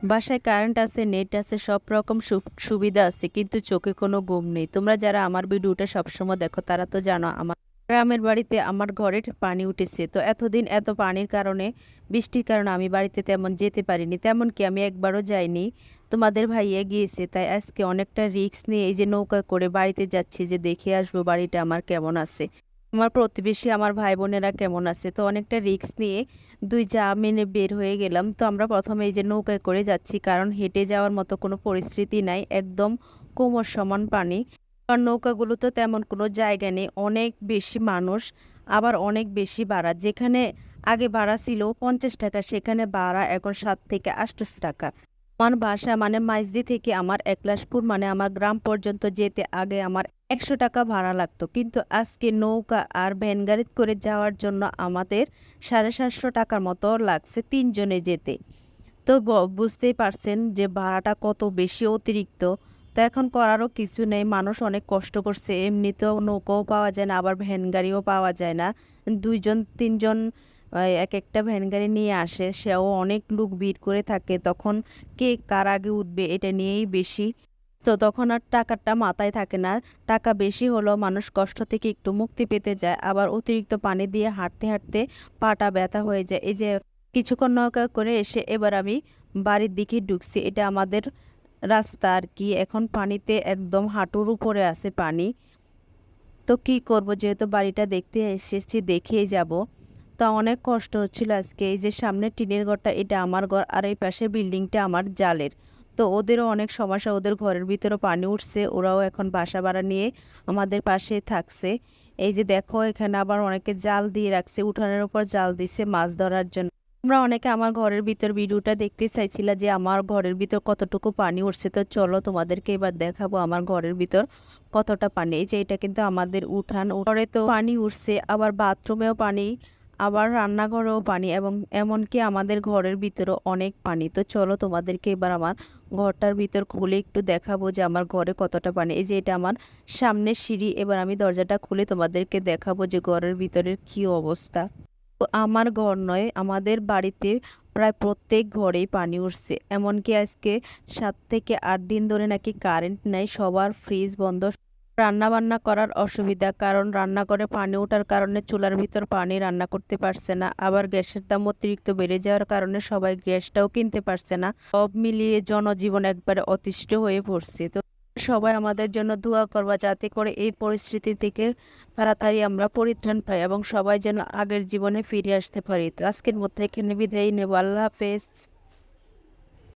বাসায় কারেন্ট আছে, নেট আছে, সব রকম সুবিধা আছে। কিন্তু চোখে কোনো ঘুম নেই। তোমরা যারা আমার ভিডিওটা সবসময় দেখো তারা তো জানো আমার গ্রামের বাড়িতে আমার ঘরে পানি উঠেছে। তো এতদিন এত পানির কারণে, বৃষ্টির কারণে আমি বাড়িতে তেমন যেতে পারিনি। তেমন কি আমি একবারও যাইনি। তোমাদের ভাইয়া গিয়েছে। তাই আজকে অনেকটা রিস্ক নিয়ে এই যে নৌকা করে বাড়িতে যাচ্ছি যে দেখে আসব বাড়িটা আমার কেমন আছে। আমার প্রতিবেশী আমার ভাই বোনেরা কেমন আছে। তো অনেকটা রিস্ক নিয়ে দুই যা মেনে বের হয়ে গেলাম। তো আমরা প্রথমে এই যে নৌকায় করে যাচ্ছি। কারণ হেঁটে যাওয়ার মতো কোনো পরিস্থিতি নাই। একদম কোমর সমান পানি। আর নৌকাগুলোতে তেমন কোনো জায়গা নেই। অনেক বেশি মানুষ, আবার অনেক বেশি ভাড়া। যেখানে আগে ভাড়া ছিল ৳৫০ সেখানে ভাড়া এখন সাত থেকে ৳৮০ আমার বাসা মানে মাইজদি থেকে আমার একলাশপুর মানে আমার গ্রাম পর্যন্ত যেতে আগে আমার ৳১০০ ভাড়া লাগতো। কিন্তু আজকে নৌকা আর ভ্যান গাড়িতে করে যাওয়ার জন্য আমাদের ৳৭৫০ মতো লাগছে তিনজনে যেতে। তো বুঝতেই পারছেন যে ভাড়াটা কত বেশি অতিরিক্ত। তো এখন করারও কিছু নেই। মানুষ অনেক কষ্ট করছে। এমনিতেও নৌকাও পাওয়া যায় না, আবার ভ্যান গাড়িও পাওয়া যায় না। ২ জন ৩ জন আ ভ্যান গাড়ি নিয়ে আসে। সেও অনেক লোক ভিড় করে থাকে। তখন কে কার আগে উঠবে এটা নিয়েই বেশি। তো তখন আর টাকাটা মাথায় থাকে না। টাকা বেশি হলেও মানুষ কষ্ট থেকে একটু মুক্তি পেতে যায়। আবার অতিরিক্ত পানি দিয়ে হাঁটতে, হাঁটতে পাটা ব্যথা হয়ে যায়। এই যে কিছুক্ষণ নৌকা করে এসে এবার আমি বাড়ির দিকে ঢুকছি। এটা আমাদের রাস্তা আর কি এখন পানিতে একদম হাঁটুর উপরে আছে পানি। তো কি করব যেহেতু বাড়িটা দেখতে এসেছি দেখেই যাব। তো অনেক কষ্ট হচ্ছিল আজকে। এই যে সামনের টিনের ঘরটা এটা আমার ঘর আর এই পাশে বিল্ডিংটা আমার জালের। তো ওদেরও অনেক সমস্যা। ওদের ঘরের ভিতরেও পানি উঠছে। ওরাও এখন বাসা ভাড়া নিয়ে আমাদের পাশে থাকছে। এই যে দেখো এখানে আবার অনেকে জাল দিয়ে রাখছে। উঠানের উপর জাল দিছে মাছ ধরার জন্য। তোমরা অনেকে আমার ঘরের ভিতর ভিডিওটা দেখতে চাইছিলা যে আমার ঘরের ভিতর কতটুকু পানি উঠছে। তো চলো তোমাদেরকে এবার দেখাবো আমার ঘরের ভিতর কতটা পানি। এই যে এটা কিন্তু আমাদের উঠান। ঘরে তো পানি উঠছে আবার বাথরুমেও পানি, আবার রান্নাঘরেও পানি এবং এমনকি আমাদের ঘরের ভিতরেও অনেক পানি। তো চলো তোমাদেরকে এবার আমার ঘরটার ভিতর খুলে একটু দেখাবো যে আমার ঘরে কতটা পানি। এই যে এটা আমার সামনের সিঁড়ি। এবার আমি দরজাটা খুলে তোমাদেরকে দেখাবো যে ঘরের ভিতরের কী অবস্থা। আমার ঘর নয়, আমাদের বাড়িতে প্রায় প্রত্যেক ঘরেই পানি উঠছে। এমনকি আজকে সাত থেকে আট দিন ধরে নাকি কারেন্ট নাই। সবার ফ্রিজ বন্ধ। রান্নাবান্না করার অসুবিধা। কারণ রান্নাঘরে পানি ওঠার কারণে চুলার ভিতর পানি রান্না করতে পারছে না। আবার গ্যাসের দাম অতিরিক্ত বেড়ে যাওয়ার কারণে সবাই গ্যাসটাও কিনতে পারছে না। সব মিলিয়ে জনজীবন একবারে অতিষ্ঠ হয়ে পড়ছে। তো সবাই আমাদের জন্য দোয়া করবা যাতে করে এই পরিস্থিতি থেকে তাড়াতাড়ি আমরা পরিত্রাণ পাই এবং সবাই যেন আগের জীবনে ফিরে আসতে পারি। তো আজকের মধ্যে এখানে বিদায় নেব। আল্লাহ হাফেজ।